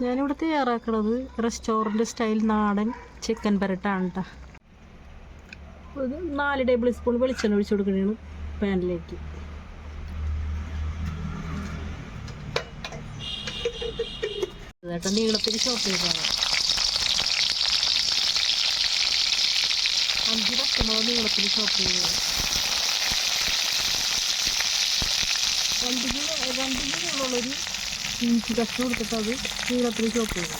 ഞാനിവിടെ തയ്യാറാക്കുന്നത് restaurant style നാടൻ ചിക്കൻ പെരട്ടാണ് കേട്ടോ ഇത് നാല് ടേബിൾ സ്പൂൺ വെളിച്ചെണ്ണ ഒഴിച്ചു കൊടുക്കണതാണ് പാനിലേക്ക് നീളത്തിന് നീളത്തിൽ ചെയ്താണ് അഞ്ച് പച്ചമുളക് നീളത്തിൽ ചോപ്പ് ചെയ്തത് രണ്ട് രണ്ട് കിലോ ഉള്ളൊരു കഷ്ണം കൊടുത്തിട്ട് അത് നീളത്തിൽ ചോപ്പ് ചെയ്തു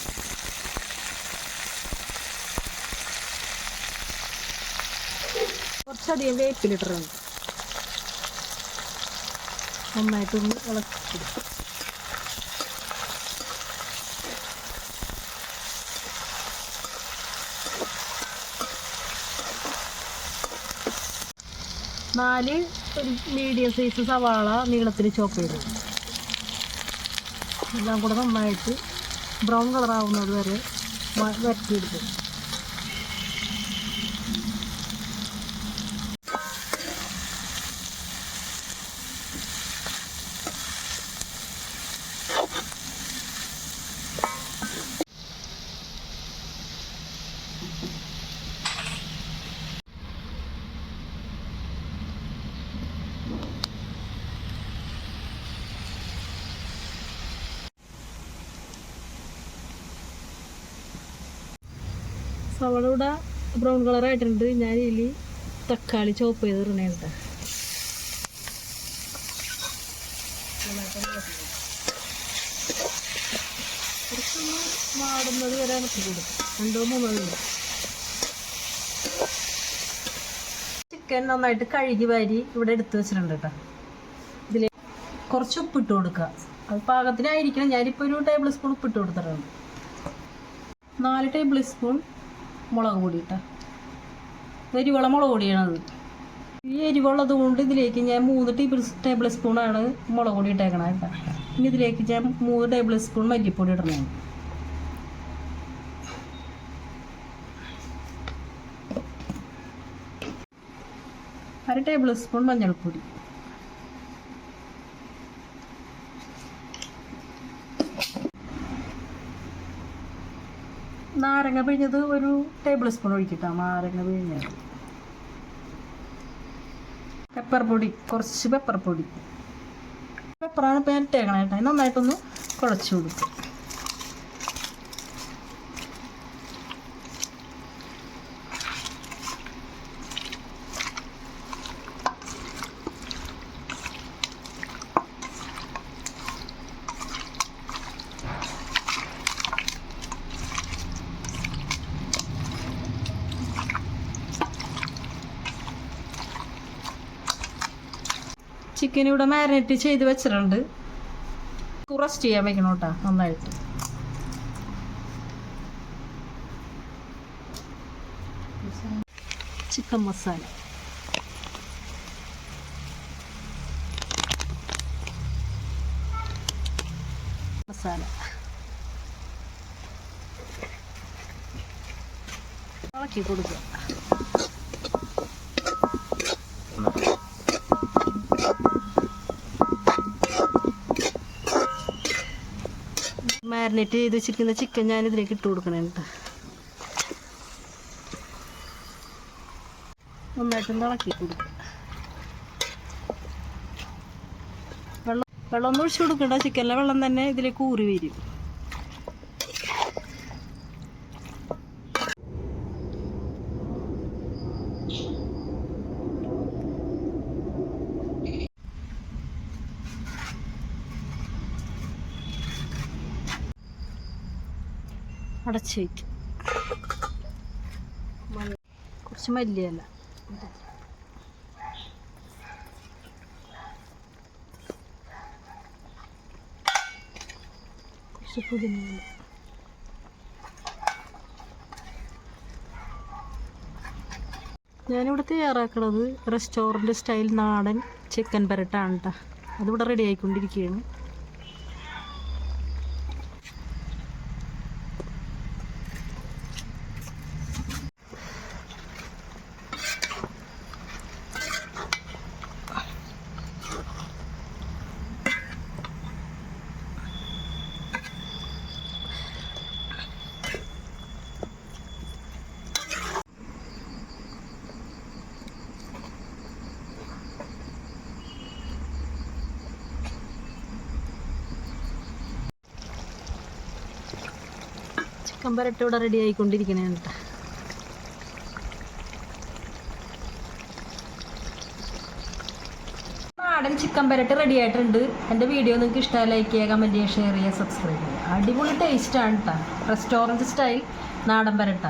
കുറച്ചധികം വേപ്പിലിട്ടിട്ടുണ്ട് നന്നായിട്ടൊന്ന് ഇളക്കി നാല് മീഡിയം സൈസ് സവാള നീളത്തിൽ ചോപ്പ് ചെയ്തു എല്ലാം കൂടെ നന്നായിട്ട് ബ്രൗൺ കളറാവുന്നത് വരെ വരട്ടിയെടുക്കും. സവാള ഇവിടെ ബ്രൗൺ കളർ ആയിട്ടുണ്ട്. ഞാൻ ഇതിൽ തക്കാളി ചോപ്പ് ചെയ്ത് കുറച്ചൊന്ന് മാടുന്നത് വരെ ഇറക്കി കൊടുക്കും. രണ്ടോ മൂന്നോ മിനിറ്റ് ചിക്കൻ നന്നായിട്ട് കഴുകി വാരി ഇവിടെ എടുത്ത് വെച്ചിട്ടുണ്ട് കേട്ടോ ഇതിൽ കുറച്ച് ഉപ്പിട്ട് കൊടുക്കുക. അത് പാകത്തിനായിരിക്കണം. ഞാനിപ്പോൾ ഒരു ടേബിൾ സ്പൂൺ ഉപ്പിട്ട് കൊടുത്തിട്ടുണ്ട്. നാല് ടേബിൾ സ്പൂൺ മുളക് പൊടി ഇട്ട. മുളക് പൊടിയാണത് ഈ എരിവുള്ളത് കൊണ്ട് ഇതിലേക്ക് ഞാൻ മൂന്ന് ടേബിൾ ടേബിൾ സ്പൂണാണ് മുളക് പൊടി ഇട്ടേക്കണത് കേട്ടോ. ഇനി ഇതിലേക്ക് ഞാൻ മൂന്ന് ടേബിൾ സ്പൂൺ മല്ലിപ്പൊടി ഇടണേ. അര ടേബിൾ സ്പൂൺ മഞ്ഞൾപ്പൊടി. നാരങ്ങ പിഴിഞ്ഞത് ഒരു ടേബിൾ സ്പൂൺ ഒഴിക്കട്ടോ നാരങ്ങ പിഴിഞ്ഞത് പെപ്പർ പൊടി കുറച്ച് പെപ്പർ പൊടി. പെപ്പറാണ് ഇപ്പം ഞാൻ നന്നായിട്ടൊന്ന് കുഴച്ച് കൊടുക്കും. ചിക്കൻ ഇവിടെ മാരിനേറ്റ് ചെയ്ത് വെച്ചിട്ടുണ്ട്. റസ്റ്റ് ചെയ്യാൻ വെക്കണം കേട്ടോ നന്നായിട്ട്. ചിക്കൻ മസാല മസാല ഇളക്കി കൊടുക്കുക. മാരിനേറ്റ് ചെയ്ത് വെച്ചിരിക്കുന്ന ചിക്കൻ ഞാൻ ഇതിലേക്ക് ഇട്ട് കൊടുക്കണേ കേട്ടോ നന്നായിട്ടൊന്ന് ഇളക്കി കൊടുക്കുക വെള്ളം വെള്ളം ഒന്നും ഒഴിച്ചു കൊടുക്കണ്ട ചിക്കനിലെ വെള്ളം തന്നെ ഇതിലേക്ക് ഊറി വരും. അടച്ച് വയ്ക്കും കുറച്ച് മല്ലിയല്ല കുറച്ച് പുതിയ ഞാനിവിടെ തയ്യാറാക്കണത് റെസ്റ്റോറന്റ് സ്റ്റൈൽ നാടൻ ചിക്കൻ പെരട്ടാണ് കേട്ടോ അതിവിടെ റെഡി ആയിക്കൊണ്ടിരിക്കുകയാണ് ചിക്കൻ പരട്ട് ഇവിടെ റെഡി ആയിക്കൊണ്ടിരിക്കണേ കേട്ടോ നാടൻ ചിക്കൻ പരട്ട് റെഡി ആയിട്ടുണ്ട്. എന്റെ വീഡിയോ നിങ്ങൾക്ക് ഇഷ്ടമായി ലൈക്ക് ചെയ്യുക കമന്റ് ചെയ്യുക ഷെയർ ചെയ്യുക സബ്സ്ക്രൈബ് ചെയ്യുക. അടിപൊളി ടേസ്റ്റാണ് കേട്ടോ റെസ്റ്റോറന്റ് സ്റ്റൈൽ നാടൻ പരട്ട.